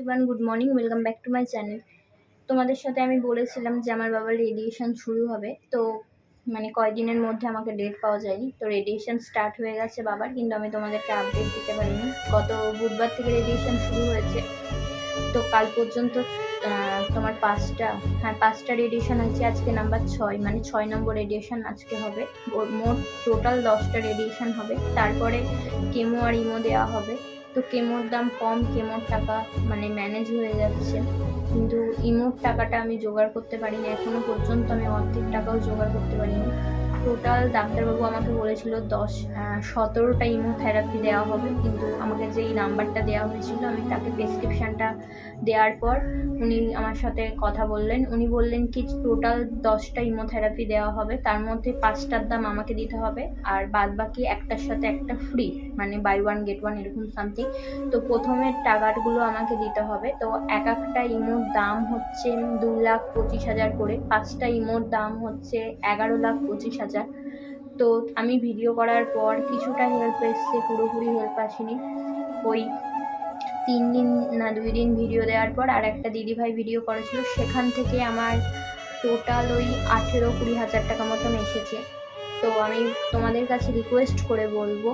Everyone good morning welcome back to my channel তোমাদের সাথে আমি বলেছিলাম যে আমার বাবার রেডিয়েশন শুরু হবে। তো মানে কয়দিনের মধ্যে আমাকে ডেট পাওয়া যায়নি। তো রেডিয়েশন স্টার্ট হয়ে গেছে বাবার, কিন্তু আমি তোমাদেরকে আপডেট দিতে পারিনি। গত বুধবার থেকে রেডিয়েশন শুরু হয়েছে। তো কাল পর্যন্ত তোমার পাঁচটা হ্যাঁ পাঁচটা রেডিয়েশন হয়েছে। আজকে নাম্বার ছয় মানে ছয় নম্বর রেডিয়েশন আজকে হবে। মোট টোটাল দশটা রেডিয়েশন হবে। তারপরে কেমো আর ইমো দেওয়া হবে। তো কেমোর দাম কম, কেমোর টাকা মানে ম্যানেজ হয়ে যাচ্ছে। কিন্তু ইমোর টাকাটা আমি জোগাড় করতে পারিনি, এখনও পর্যন্ত আমি অর্ধেক টাকাও জোগাড় করতে পারিনি। টোটাল ডাক্তারবাবু আমাকে বলেছিল দশ সতেরোটা ইমোথেরাপি দেওয়া হবে। কিন্তু আমাকে যেই নাম্বারটা দেওয়া হয়েছিল, আমি তাকে প্রেসক্রিপশানটা দেওয়ার পর উনি আমার সাথে কথা বললেন। উনি বললেন কি টোটাল দশটা ইমোথেরাপি দেওয়া হবে। তার মধ্যে পাঁচটার দাম আমাকে দিতে হবে আর বাদ বাকি একটার সাথে একটা ফ্রি মানে বাই ওয়ান গেট ওয়ান এরকম সামথিং তো প্রথমে টাকাগুলো আমাকে দিতে হবে। তো এক একটা ইমোর দাম হচ্ছে দু লাখ পঁচিশ হাজার করে। পাঁচটা ইমোর দাম হচ্ছে এগারো লাখ পঁচিশ হাজার তো আমি ভিডিও করার পর কিছুটা হেল্প এসছে, পুরোপুরি হেল্প আসেনি। ওই তিন দিন না দুই দিন ভিডিও দেওয়ার পর আর একটা দিদিভাই ভিডিও করেছিল, সেখান থেকে আমার টোটাল ওই আঠেরো কুড়ি হাজার টাকা মতন এসেছে। তো আমি তোমাদের কাছে রিকোয়েস্ট করে বলব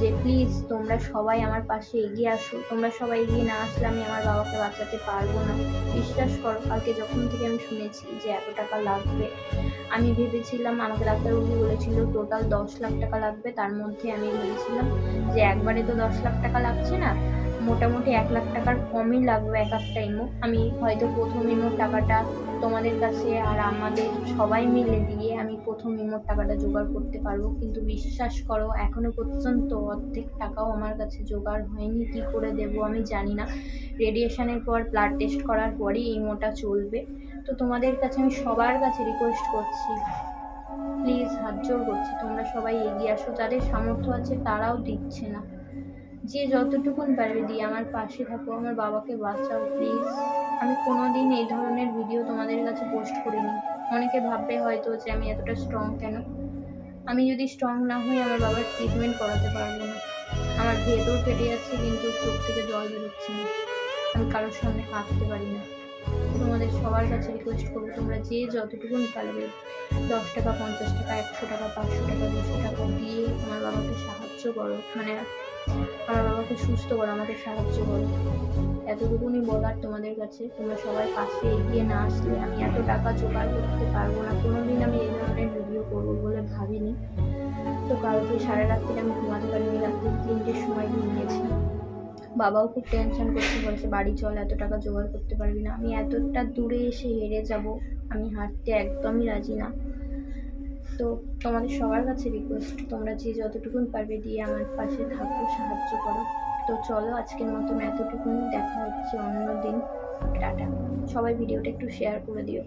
যে প্লিজ তোমরা সবাই আমার পাশে এগিয়ে আসো। তোমরা সবাই এগিয়ে না আসলে আমি আমার বাবাকে বাঁচাতে পারব না। বিশ্বাস করো, কালকে যখন থেকে আমি শুনেছি যে এত টাকা লাগবে, আমি ভেবেছিলাম, আমাকে ডাক্তারবাবু বলেছিল টোটাল দশ লাখ টাকা লাগবে। তার মধ্যে আমি ভেবেছিলাম যে একবারে তো দশ লাখ টাকা লাগছে না। মোটামুটি এক লাখ টাকার কমই লাগবে এক একটা ইমো আমি হয়তো প্রথম ইমোর টাকাটা তোমাদের কাছে আর আমাদের সবাই মিলে দিয়ে আমি প্রথম ইমোর টাকাটা জোগাড় করতে পারব। কিন্তু বিশ্বাস করো, এখনও পর্যন্ত অর্ধেক টাকাও আমার কাছে জোগাড় হয়নি। কি করে দেবো আমি জানি না। রেডিয়েশনের পর ব্লাড টেস্ট করার পরই ইমোটা চলবে। তো তোমাদের কাছে আমি সবার কাছে রিকোয়েস্ট করছি প্লিজ হাত জোর করছি। তোমরা সবাই এগিয়ে আসো। যাদের সামর্থ্য আছে তারাও দিচ্ছে না। যে যতটুকুন পারবে, দিয়ে আমার পাশে থাকো, আমার বাবাকে বাঁচাও প্লিজ আমি কোনো দিন এই ধরনের ভিডিও তোমাদের কাছে পোস্ট করিনি। অনেকে ভাববে হয়তো যে আমি এতটা স্ট্রং কেন? আমি যদি স্ট্রং না হই, আমার বাবার ট্রিটমেন্ট করাতে পারব না। আমার ভেতর ফেটে যাচ্ছে, কিন্তু চোখ থেকে জল বেরোচ্ছে না। আমি কারোর সামনে কাঁদতে পারি না। তোমাদের সবার কাছে রিকোয়েস্ট করব, তোমরা যে যতটুকুন পারবে, দশ টাকা, পঞ্চাশ টাকা, একশো টাকা, পাঁচশো টাকা, দুশো টাকা দিয়ে আমার বাবাকে সাহায্য করো। মানে আমার বাবাকে সুস্থ করো, আমাকে সাহায্য করো। এতটুকুনি বলার তোমাদের কাছে। তোমরা সবাই পাশে এগিয়ে না আসলে আমি এত টাকা জোগাড় করতে পারব না। কোনোদিন আমি এই ধরনের ভিডিও করব বলে ভাবিনি। তো কালকে সারা রাত্রি আমি ঘুমাতে পারিনি। রাত্রি তিনটের সময় ঘুমিয়েছি। বাবাও খুব টেনশন করতে বলছে, বাড়ি চল, এত টাকা জোগাড় করতে পারবি না। আমি এতটা দূরে এসে হেরে যাব, আমি হাঁটতে একদমই রাজি না। তো তোমাদের সবার কাছে রিকোয়েস্ট তোমরা যে যতটুকুন পারবে দিয়ে আমার পাশে থাকো, সাহায্য করো। তো চলো, আজকের মতন এতটুকুন, দেখা হচ্ছে অন্য দিন। টাটা। সবাই ভিডিওটা একটু শেয়ার করে দিও।